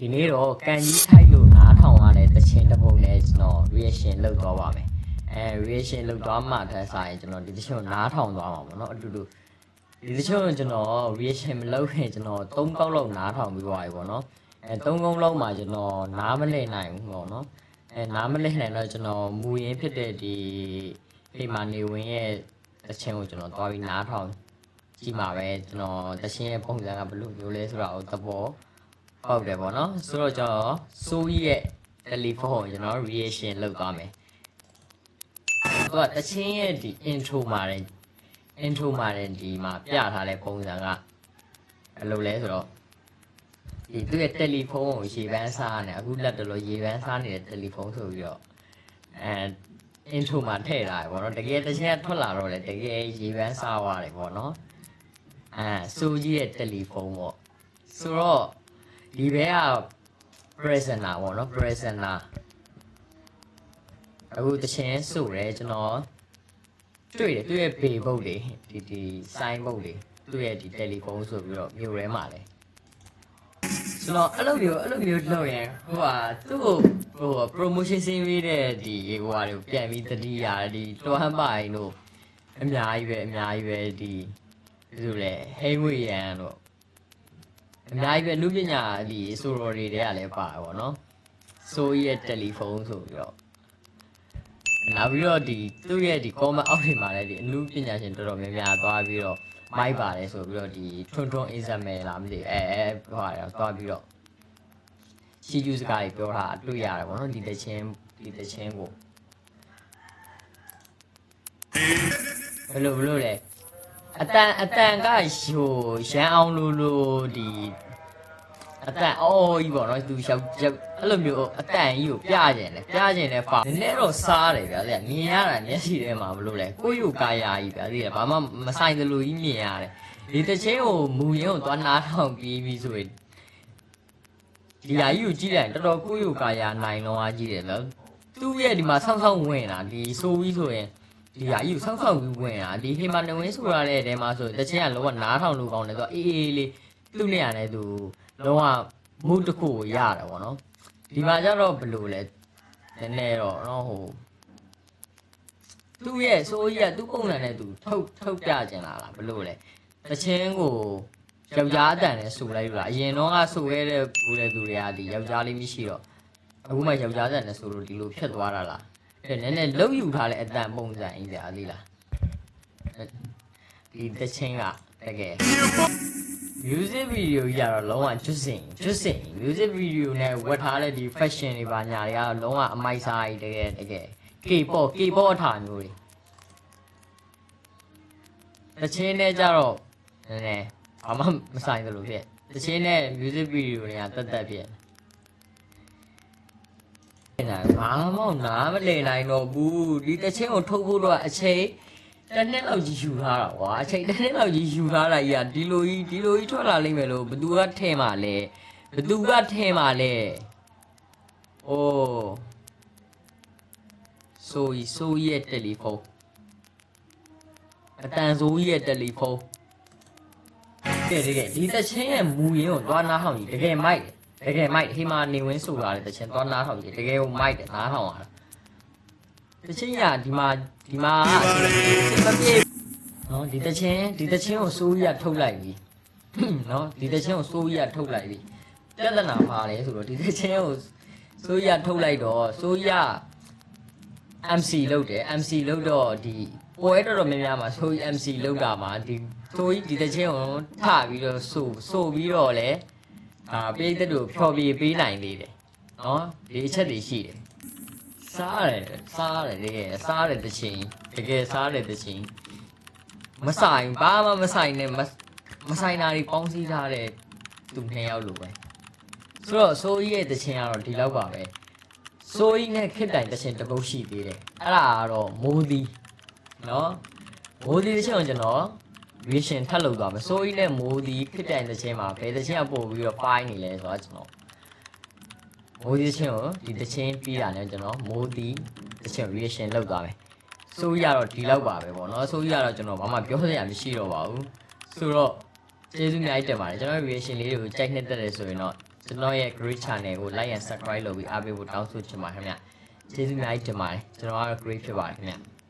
ဒီနေ့တော့ကန်ကြီးထိုက်လို့နားထောင်ရတဲ့တခြင်းတစ်ပုံနဲ့ကျွန်တော် reaction လုပ်သွားပါမယ်အဲ reaction လုပ်သွားမှထက်ဆိုင်ကျွန်တော်ဒီတခြင်းကိုနားထောင်သွားမှာပေါ့နော်အတူတူဒီတခြင်းကိုကျွန်တော် reaction မလုပ်ခင်ကျွန်တော်၃ကောက်လောက်နားထောင်ပြီးသွားပြီပေါ့နော်အဲ၃ကောက်လောက်မှကျွန်တော်နားမလည်နိုင်ဘူးပေါ့နော်အဲနားမလည်နိုင်တော့ကျွန်တော်မူရင်းဖြစ်တဲ့ဒီဖေမာနေဝင်ရဲ့တခြင်းကိုကျွန်တော်သွားပြီးနားထောင်ကြည့်မှာပဲကျွန်တော်တခြင်းရဲ့ပုံစံကဘယ်လိုမျိုးလဲဆိုတာကိုသဘော ဟုတ်တယ်ပေါ့နော်ဆိုတော့ကျွန်တော်စိုးကြီးရဲ့တယ်လီဖုန်းကိုကျွန်တော် reaction လုပ်သွားမယ်သူကတချင်းရဲ့ဒီ intro မှာတဲ့ intro မှာတဲ့ဒီမှာပြထားတဲ့ပုံစံကဘယ်လိုလဲဆိုတော့ဒီသူ့ရဲ့တယ်လီဖုန်းကိုရေပန်းစားနေအခုလက်တလို့ရေပန်းစားနေတဲ့တယ်လီဖုန်းဆိုပြီးတော့အဲ intro မှာထည့်ထားတယ်ပေါ့နော်တကယ်တချင်းကထွက်လာတော့လေတကယ်ရေပန်းစားသွားတယ်ပေါ့နော်အဲစိုးကြီးရဲ့တယ်လီဖုန်းပေါ့ဆိုတော့ ဒီဘက်က presenter ပေါ့နော် presenter အခုတခြင်းစုတယ်ကျွန်တော်တွေ့တယ်သူ့ရဲ့ပေဘုတ်တွေဒီဒီ sign ဘုတ်တွေသူ့ရဲ့ဒီ telephone ဆိုပြီးတော့မြို့ထဲမှာလဲကျွန်တော်အဲ့လိုမျိုးအဲ့လိုမျိုးလုပ်ရင်ဟိုဟာသူ့ကိုဟို promotion ဆင်းပေးတဲ့ဒီဟိုဟာတွေကိုပြန်ပြီးတတိယာဒီတော်ဟန်ပိုင်တို့အများကြီးပဲအများကြီးပဲဒီဘယ်လိုလဲဟိမ့်ဝေရန်တို့ အများကြီးပဲလူပညာဒီဆိုတော်တွေတွေကလည်းပါပါတော့ဆိုရဲ့တယ်လီဖုန်းဆိုပြီးတော့နောက်ပြီးတော့ဒီသူ့ရဲ့ဒီ comment အောက်တွေမှာလည်းဒီအမှုပညာရှင်တော်တော်များများသွားပြီးတော့မိုက်ပါတယ်ဆိုပြီးတော့ဒီထွန်းထွန်းအင်းစမဲလားမသိအဲအဲဟိုဟာတော့သွားပြီးတော့ရှိကျူးစကားတွေပြောတာတွေ့ရတယ်ဗောနော်ဒီတချင်းဒီတချင်းကိုဘယ်လိုဘယ်လိုလဲ အတန်အတန်ကဟိုရန်အောင်လို့လို့ဒီအတန်အော်ကြီးပေါ့နော်သူရောက်ရောက်အဲ့လိုမျိုးအတန်ကြီးကိုပြကျင်တယ်ပြကျင်တယ်ပါနည်းနည်းတော့စားတယ်ဗျာလေမြင်ရတာမျက်စိထဲမှာမလို့လဲကိုယ့်ယူကာယာကြီးဗျာလေဘာမှမဆိုင်သလိုကြီးမြင်ရတယ်ဒီတစ်ချင်းကိုမူရင်းကိုသွားနားထောင်ပြီးပြီဆိုရင်ဒီဟာကြီးကိုကြည့်လိုက်တော်တော်ကိုယ့်ယူကာယာနိုင်တော့အားကြီးတယ်နော်သူ့ရဲ့ဒီမှာဆောင်းဆောင်းဝင်လာဒီဆိုပြီးဆိုရင် ဒီဟာယူဆောက်ဆောက်ပြီးဝင်တာဒီဟေမာနဝင်းဆိုရတဲ့တဲမှာဆိုတချင်းကလောကနားထောင်လို့ကောင်းတယ်ဆိုတော့အေးအေးလေးသူ့နေရာနဲ့သူလောကမူတစ်ခုကိုရတယ်ဗောနော်ဒီမှာကျတော့ဘယ်လိုလဲနည်းနည်းတော့နော်ဟိုသူ့ရဲ့ဆိုးကြီးကသူ့ပုံစံနဲ့သူထုတ်ထုတ်ပြကျင်လာတာဘယ်လိုလဲတချင်းကိုယောက်ျားအတန်နဲ့ဆူလိုက်လို့လားအရင်တော့ကဆူရဲတဲ့ဘူးတဲ့သူတွေကဒီယောက်ျားလေးမရှိတော့အခုမှယောက်ျားအတန်နဲ့ဆူလို့ဒီလိုဖြစ်သွားတာလားအဲ့ နည်းနည်းလှုပ်ယူထားတဲ့အတန်ပုံစံကြီးကြာသေးလားဒီတချင်းကတကယ် music video ကြီးကတော့လုံးဝကျွတ်စင်ကျွတ်စင် music video နဲ့ဝတ်ထားတဲ့ဒီ fashion တွေပါညာတွေကတော့လုံးဝအမိုက်စားကြီးတကယ်တကယ် K-pop K-pop အထာမျိုးတွေတချင်းနဲ့ကြတော့နည်းနည်းဘာမှမဆိုင်သလိုဖြစ်တချင်းနဲ့ music video တွေကတက်တက်ဖြစ်နေတာ ဘာမှနားမလည်နိုင်တော့ဘူးဒီတစ်ချင်းကိုထုတ်ဖို့တော့အချိန်တစ်နှစ်လောက်ကြီးယူထားတာကွာအချိန်တစ်နှစ်လောက်ကြီးယူထားတာကြီးကဒီလိုကြီးဒီလိုကြီးထွက်လာလိမ့်မယ်လို့ဘသူကထင်ပါလဲဘသူကထင်ပါလဲအိုးဆိုရီဆိုရဲ့တယ်လီဖုန်းအတန်ဆိုရဲ့တယ်လီဖုန်းကဲတကယ်ဒီတစ်ချင်းရဲ့မူရင်းကိုသွားနားဟောင်းကြီးတကယ်မိုက်တယ် တကယ်မိုက်ဟိမာနေဝင်းဆိုလာတဲ့တချင်တော့နားထောင်ကြည့်တကယ်ကိုမိုက်တယ်နားထောင်ရတာတချင်ရဒီမှာဒီမှာမပြေနော်ဒီတချင်ဒီတချင်ကိုစိုးရထုတ်လိုက်ပြီနော်ဒီတချင်ကိုစိုးရထုတ်လိုက်ပြီပြဿနာပါလေဆိုတော့ဒီတချင်ကိုစိုးရထုတ်လိုက်တော့စိုးရ MC လုပ်တယ် MC လုပ်တော့ဒီပွဲတော်တော်များများမှာစိုး MC လုပ်တာမှာဒီစိုးဒီတချင်ကိုထပြီးတော့ဆိုဆိုပြီးတော့လေ အာပေးတဲ့သူဖြော်ပြပေးနိုင်သေးတယ်နော်ဒီအချက်တွေရှိတယ်စားတယ်စားတယ်တကယ်စားတယ်တချင်းတကယ်စားတယ်တချင်းမဆိုင်ဘာမှမဆိုင်နဲ့မမဆိုင်တာတွေပေါင်းစည်းထားတဲ့သူနှစ်ယောက်လိုပဲဆိုတော့ဆိုးကြီးရဲ့တချင်းကတော့ဒီလောက်ပါပဲဆိုးကြီးနဲ့ခစ်တိုင်တချင်းတစ်ပုတ်ရှိသေးတယ်အဲ့ဒါကတော့မိုးသီးနော်မိုးသီးတချင်းကိုကျွန်တော် vision ထပ်လုပ်သွားမယ်စိုးကြီးနဲ့မိုးဒီခစ်တိုင်တဲ့ချင်းမှာဘယ်တဲ့ချင်းကပို့ပြီးတော့ပိုင်းနေလဲဆိုတော့ကျွန်တော်မိုးဒီချင်းကိုဒီတဲ့ချင်းပြီးတာနဲ့ကျွန်တော်မိုးဒီတဲ့ချင်း reaction လုပ်သွားမယ်စိုးကြီးကတော့ဒီလောက်ပါပဲပေါ့နော်စိုးကြီးကတော့ကျွန်တော်ဘာမှပြောစရာမရှိတော့ပါဘူးဆိုတော့ကျေးဇူးအများကြီးတင်ပါတယ်ကျွန်တော် reaction လေးတွေကိုကြိုက်နှစ်သက်တယ်ဆိုရင်တော့ကျွန်တော်ရဲ့ great channel ကို like and subscribe လုပ်ပြီးအားပေးဖို့တောင်းဆိုချင်ပါတယ်ခင်ဗျကျေးဇူးအများကြီးတင်ပါတယ်ကျွန်တော်ကတော့ great ဖြစ်ပါတယ်ခင်ဗျ